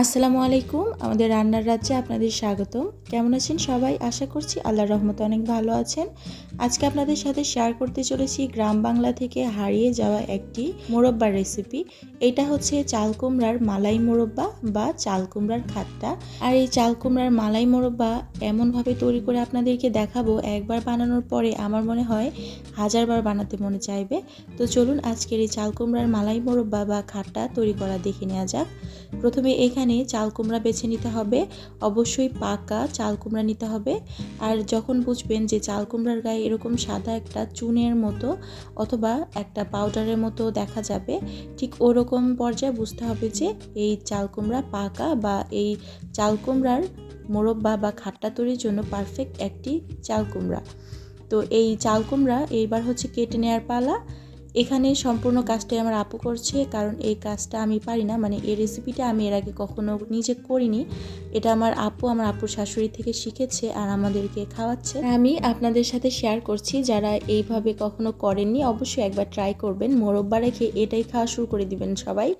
আসসালামু আলাইকুম, আমাদের রান্নার রাজ্যে আপনাদের স্বাগতম। কেমন আছেন সবাই? আশা করছি আল্লাহর রহমতে অনেক ভালো আছেন। আজকে আপনাদের সাথে শেয়ার করতে চলেছি গ্রাম বাংলা থেকে হারিয়ে যাওয়া একটি মোরব্বার রেসিপি এটা হচ্ছে চাল কুমড়ার মালাই মোরব্বা বা চাল কুমড়ার খাট্টা। আর এই চাল কুমড়ার মালাই মোরব্বা এমনভাবে তৈরি করে আপনাদেরকে দেখাবো, একবার বানানোর পরে আমার মনে হয় হাজারবার বানাতে মনে চাইবে। তো চলুন আজকের এই চাল কুমড়ার মালাই মোরব্বা বা খাট্টা তৈরি করা দেখে নেওয়া যাক। প্রথমে এখানে চাল কুমড়া বেছে নিতে হবে। অবশ্যই পাকা চাল কুমড়া নিতে হবে। আর যখন বুঝবেন যে চাল কুমড়ার গায়ে এরকম সাদা একটা চুনের মতো অথবা একটা পাউডারের মতো দেখা যাবে, ঠিক ওরকম পর্যায়ে বুঝতে হবে যে এই চাল কুমড়া পাকা বা এই চাল কুমড়ার মোরব্বা বা খাট্টা তৈরির জন্য পারফেক্ট একটি চাল কুমড়া। তো এই চাল কুমড়া এইবার হচ্ছে কেটে নেওয়ার পালা। এখানে সম্পূর্ণ কাজটাই আমার আপু করছে, কারণ এই কাজটা আমি পারি না। মানে এই রেসিপিটা আমি এর আগে কখনো নিজে করিনি। এটা আমার আপু, আমার আপুর শাশুড়ি থেকে শিখেছে আর আমাদেরকে খাওয়াচ্ছে। আমি আপনাদের সাথে শেয়ার করছি, যারা এইভাবে কখনো করেননি, অবশ্যই একবার ট্রাই করবেন। মোরব্বা রেখে এটাই খাওয়া শুরু করে দিবেন সবাই।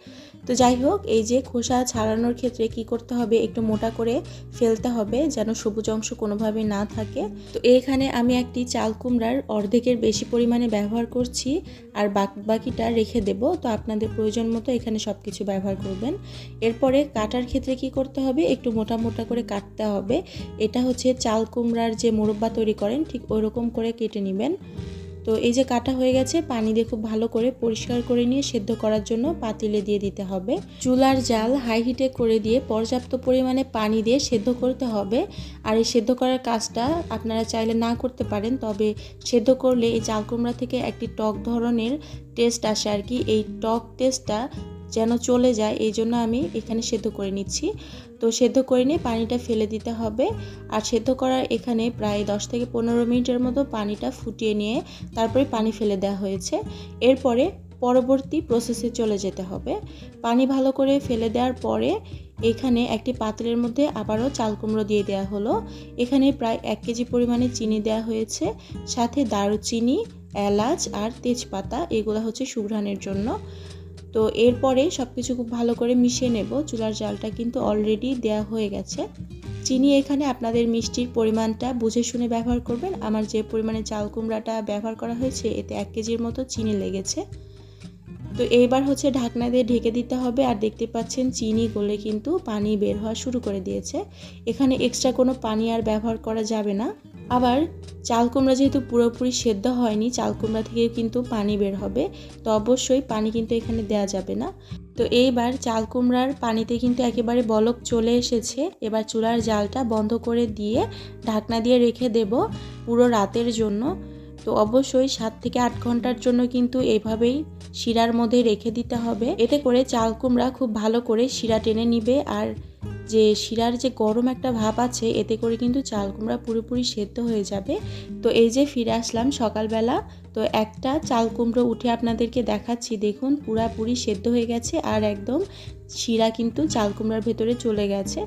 তো যাই হোক, এই যে খোসা ছাড়ানোর ক্ষেত্রে কি করতে হবে? একটু মোটা করে ফেলতে হবে যেন সবুজ অংশ কোনোভাবে না থাকে। তো এখানে আমি একটি চাল কুমড়ার অর্ধেকের বেশি পরিমাণে ব্যবহার করছি আর বাকিটা রেখে দেব। তো আপনাদের প্রয়োজন মতো এখানে সব কিছু ব্যবহার করবেন। এরপরে কাটার ক্ষেত্রে কি করতে হবে? একটু মোটা মোটা করে কাটতে হবে। এটা হচ্ছে চাল কুমড়ার যে মোরব্বা তৈরি করেন, ঠিক ওই রকম করে কেটে নেবেন। তো এই যে কাটা হয়ে গেছে, পানি দিয়ে খুব ভালো করে পরিষ্কার করে নিয়ে সেদ্ধ করার জন্য পাতিলে দিয়ে দিতে হবে। চুলার জাল হাই হিটে করে দিয়ে পর্যাপ্ত পরিমাণে পানি দিয়ে সেদ্ধ করতে হবে। আর এই সেদ্ধ করার কাজটা আপনারা চাইলে না করতে পারেন, তবে সেদ্ধ করলে এই চাল কুমড়া থেকে একটি টক ধরনের টেস্ট আসে আর কি। এই টক টেস্টটা যেন চলে যায়, এই জন্য আমি এখানে সেদ্ধ করে নিচ্ছি। তো সেদ্ধ করে নিয়ে পানিটা ফেলে দিতে হবে। আর সেদ্ধ করার এখানে প্রায় দশ থেকে পনেরো মিনিটের মতো পানিটা ফুটিয়ে নিয়ে তারপরে পানি ফেলে দেওয়া হয়েছে। এরপরে পরবর্তী প্রসেসে চলে যেতে হবে। পানি ভালো করে ফেলে দেওয়ার পরে এখানে একটি পাত্রের মধ্যে আবারও চাল কুমড়ো দিয়ে দেওয়া হলো। এখানে প্রায় এক কেজি পরিমাণে চিনি দেওয়া হয়েছে। সাথে দারুচিনি, এলাচ আর তেজপাতা, এগুলো হচ্ছে সুঘ্রাণের জন্য। তো এরপরে সব কিছু খুব ভালো করে মিশিয়ে নেব। চুলার জালটা কিন্তু অলরেডি দেয়া হয়ে গেছে। চিনি এখানে আপনাদের মিষ্টির পরিমাণটা বুঝে শুনে ব্যবহার করবেন। আমার যে পরিমাণে চাল কুমড়াটা ব্যবহার করা হয়েছে, এতে এক কেজির মতো চিনি লেগেছে। তো এইবার হচ্ছে ঢাকনা দিয়ে ঢেকে দিতে হবে। আর দেখতে পাচ্ছেন চিনি গলে কিন্তু পানি বের হওয়া শুরু করে দিয়েছে। এখানে এক্সট্রা কোনো পানি আর ব্যবহার করা যাবে না। আবার চাল কুমড়া যেহেতু পুরোপুরি সেদ্ধ হয়নি চাল কুমড়া থেকেও কিন্তু পানি বের হবে, তো অবশ্যই পানি কিন্তু এখানে দেওয়া যাবে না। তো এইবার চাল কুমড়ার পানিতে কিন্তু একেবারে বলক চলে এসেছে, এবার চুলার জালটা বন্ধ করে দিয়ে ঢাকনা দিয়ে রেখে দেব পুরো রাতের জন্য। তো অবশ্যই সাত থেকে আট ঘণ্টার জন্য কিন্তু এভাবেই শিরার মধ্যে রেখে দিতে হবে। এতে করে চাল কুমড়া খুব ভালো করে শিরা টেনে নিবে আর যে শিরার যে গরম একটা ভাব আছে, এতে করে কিন্তু চাল কুমড়া পুরোপুরি সেদ্ধ হয়ে যাবে। তো এই যে ফিরে আসলাম সকালবেলা, তো একটা চাল কুমড়ো উঠে আপনাদেরকে দেখাচ্ছি। দেখুন, পুরাপুরি সেদ্ধ হয়ে গেছে আর একদম শিরা কিন্তু চাল কুমড়ার ভেতরে চলে গেছে।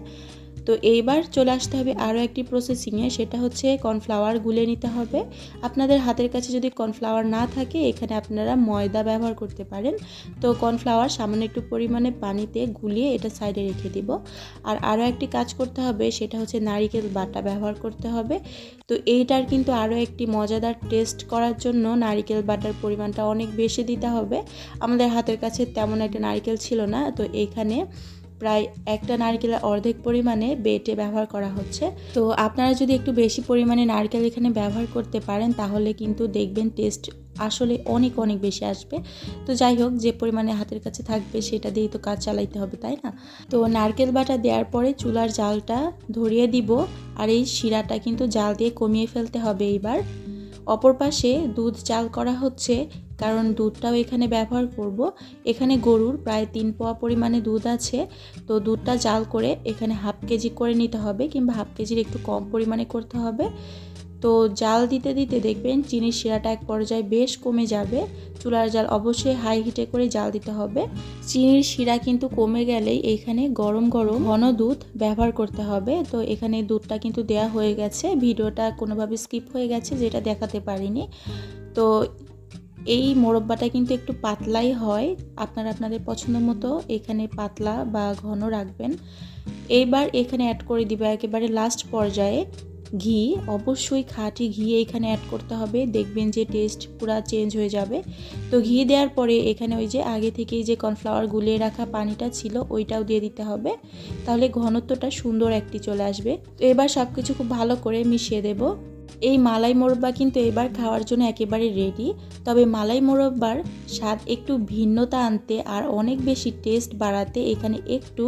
তো এইবার চলে আসতে হবে আরও একটি প্রসেসিংয়ে সেটা হচ্ছে কর্নফ্লাওয়ার গুলে নিতে হবে। আপনাদের হাতের কাছে যদি কর্নফ্লাওয়ার না থাকে, এখানে আপনারা ময়দা ব্যবহার করতে পারেন। তো কর্নফ্লাওয়ার সামান্য একটু পরিমাণে পানিতে গুলিয়ে এটা সাইডে রেখে দিব। আর আরও একটি কাজ করতে হবে, সেটা হচ্ছে নারিকেল বাটা ব্যবহার করতে হবে। তো এইটার কিন্তু আরও একটি মজাদার টেস্ট করার জন্য নারিকেল বাটার পরিমাণটা অনেক বেশি দিতে হবে। আমাদের হাতের কাছে তেমন একটা নারিকেল ছিল না, তো এইখানে প্রায় একটা নারকেলের অর্ধেক পরিমাণে বেটে ব্যবহার করা হচ্ছে। তো আপনারা যদি একটু বেশি পরিমাণে নারকেল এখানে ব্যবহার করতে পারেন, তাহলে কিন্তু দেখবেন টেস্ট আসলে অনেক অনেক বেশি আসবে। তো যাই হোক, যে পরিমাণে হাতের কাছে থাকবে সেটা দিয়েই তো কাজ চালাইতে হবে, তাই না? তো নারকেল বাটা দেওয়ার পরে চুলার জালটা ধরিয়ে দিব, আর এই শিরাটা কিন্তু জাল দিয়ে কমিয়ে ফেলতে হবে এইবার। অপর পাশে দুধ চাল করা হচ্ছে। কারণ দুধটাও এখানে ব্যবহার করব। এখানে গরুর প্রায় তিন পোয়া পরিমাণে দুধ আছে। তো দুধটা জাল করে এখানে হাফ কেজি করে নিতে হবে কিংবা হাফ কেজির একটু কম পরিমাণে করতে হবে। তো জাল দিতে দিতে দেখবেন চিনির শিরাটা এক পর্যায়ে বেশ কমে যাবে। চুলার জাল অবশ্যই হাই হিটে করে জাল দিতে হবে। চিনির শিরা কিন্তু কমে গেলেই এখানে গরম গরম ঘন দুধ ব্যবহার করতে হবে। তো এখানে দুধটা কিন্তু দেয়া হয়ে গেছে। ভিডিওটা কোনোভাবে স্কিপ হয়ে গেছে, যেটা দেখাতে পারিনি। তো এই মোরব্বাটা কিন্তু একটু পাতলাই হয়। আপনারা আপনাদের পছন্দ মতো এখানে পাতলা বা ঘন রাখবেন। এইবার এখানে অ্যাড করে দিবে একেবারে লাস্ট পর্যায়ে ঘি। অবশ্যই খাঁটি ঘি এখানে অ্যাড করতে হবে। দেখবেন যে টেস্ট পুরা চেঞ্জ হয়ে যাবে। তো ঘি দেওয়ার পরে এখানে ওই যে আগে থেকেই যে কর্নফ্লাওয়ার গুলিয়ে রাখা পানিটা ছিল, ওইটাও দিয়ে দিতে হবে। তাহলে ঘনত্বটা সুন্দর একটি চলে আসবে। তো এবার সব কিছু খুব ভালো করে মিশিয়ে দেব। এই মালাই মোরব্বা কিন্তু এবার খাওয়ার জন্য একেবারে রেডি তবে মালাই মোরব্বার স্বাদ একটু ভিন্নতা আনতে আর অনেক বেশি টেস্ট বাড়াতে এখানে একটু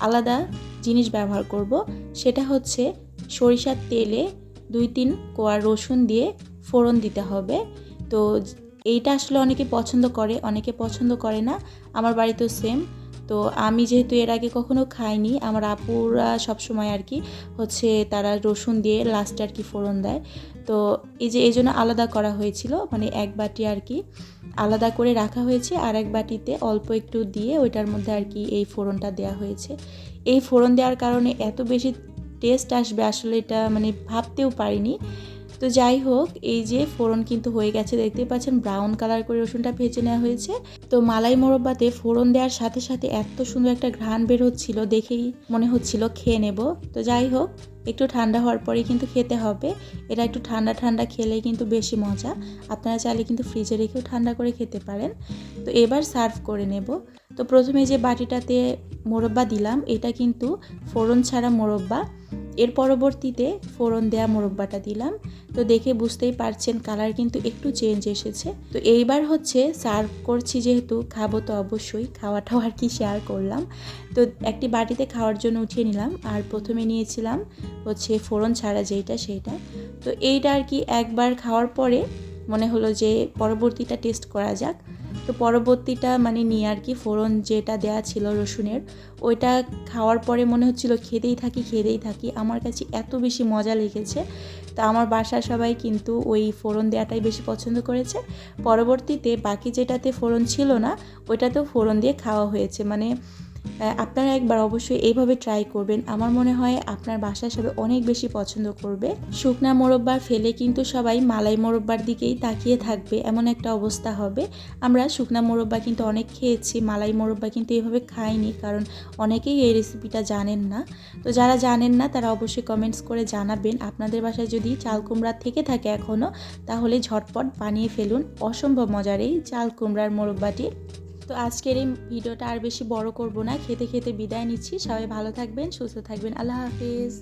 আলাদা জিনিস ব্যবহার করব। সেটা হচ্ছে সরিষার তেলে দুই তিন কোয়া রসুন দিয়ে ফোড়ন দিতে হবে। তো এইটা আসলে অনেকে পছন্দ করে, অনেকে পছন্দ করে না। আমার বাড়িতেও সেম তো আমি যেহেতু এর আগে কখনো খাইনি, আমার আপুরা সবসময় আর কি হচ্ছে তারা রসুন দিয়ে লাস্টে আর কি ফোড়ন দেয়। তো এই যে, এই জন্য আলাদা করা হয়েছিল মানে এক বাটি আর কি আলাদা করে রাখা হয়েছে আর এক বাটিতে অল্প একটু দিয়ে ওইটার মধ্যে আর কি এই ফোড়নটা দেওয়া হয়েছে। এই ফোড়ন দেওয়ার কারণে এত বেশি টেস্ট আসবে আসলে এটা মানে ভাবতেও পারিনি। তো যাই হোক, এই যে ফোড়ন কিন্তু হয়ে গেছে, দেখতে পাচ্ছেন ব্রাউন কালার করে রসুনটা ভেজে নেওয়া হয়েছে। তো মালাই মোরব্বাতে ফোড়ন দেওয়ার সাথে সাথে এত সুন্দর একটা ঘ্রাণ বের হচ্ছিল, দেখেই মনে হচ্ছিল খেয়ে নেব। তো যাই হোক, একটু ঠান্ডা হওয়ার পরেই কিন্তু খেতে হবে। এটা একটু ঠান্ডা ঠান্ডা খেলেই কিন্তু বেশি মজা। আপনারা চাইলে কিন্তু ফ্রিজে রেখেও ঠান্ডা করে খেতে পারেন। তো এবার সার্ভ করে নেব। তো প্রথমে যে বাটিটাতে মোরব্বা দিলাম, এটা কিন্তু ফোড়ন ছাড়া মোরব্বা। এর পরবর্তীতে ফোড়ন দেয়া মোরব্বাটা দিলাম। তো দেখে বুঝতেই পারছেন কালার কিন্তু একটু চেঞ্জ এসেছে। তো এইবার হচ্ছে সার্ভ করছি যেহেতু, খাব তো অবশ্যই। খাওয়াটাও আর কি শেয়ার করলাম। তো একটি বাটিতে খাওয়ার জন্য উঠিয়ে নিলাম। আর প্রথমে নিয়েছিলাম হচ্ছে ফোড়ন ছাড়া যেইটা সেইটা। তো এইটা আর কি একবার খাওয়ার পরে মনে হলো যে পরবর্তীটা টেস্ট করা যাক। তো পরবর্তীটা মানে নিয়ে আর কি, ফোড়ন যেটা দেয়া ছিল রসুনের, ওইটা খাওয়ার পরে মনে হচ্ছিল খেতেই থাকি খেতেই থাকি। আমার কাছে এত বেশি মজা লেগেছে। তা আমার বাসার সবাই কিন্তু ওই ফোড়ন দেওয়াটাই বেশি পছন্দ করেছে। পরবর্তীতে বাকি যেটাতে ফোড়ন ছিল না, ওইটাতেও ফোড়ন দিয়ে খাওয়া হয়েছে। মানে আপনারা একবার অবশ্যই এইভাবে ট্রাই করবেন। আমার মনে হয় আপনার বাসার সবাই অনেক বেশি পছন্দ করবে। শুকনা মোরব্বার ফেলে কিন্তু সবাই মালাই মোরব্বার দিকেই তাকিয়ে থাকবে, এমন একটা অবস্থা হবে। আমরা শুকনা মোরব্বা কিন্তু অনেক খেয়েছি, মালাই মোরব্বা কিন্তু এইভাবে খাইনি, কারণ অনেকেই এই রেসিপিটা জানেন না। তো যারা জানেন না, তারা অবশ্যই কমেন্টস করে জানাবেন। আপনাদের বাসায় যদি চাল কুমড়া থেকে থাকে এখনও তাহলে ঝটপট বানিয়ে ফেলুন। অসম্ভব মজার এই চাল কুমড়ার মোরব্বাটি। তো আজকের এই ভিডিওটা আর বেশি বড় করব না। খেতে খেতে বিদায় নিচ্ছি। সবাই ভালো থাকবেন, সুস্থ থাকবেন। আল্লাহ হাফিজ।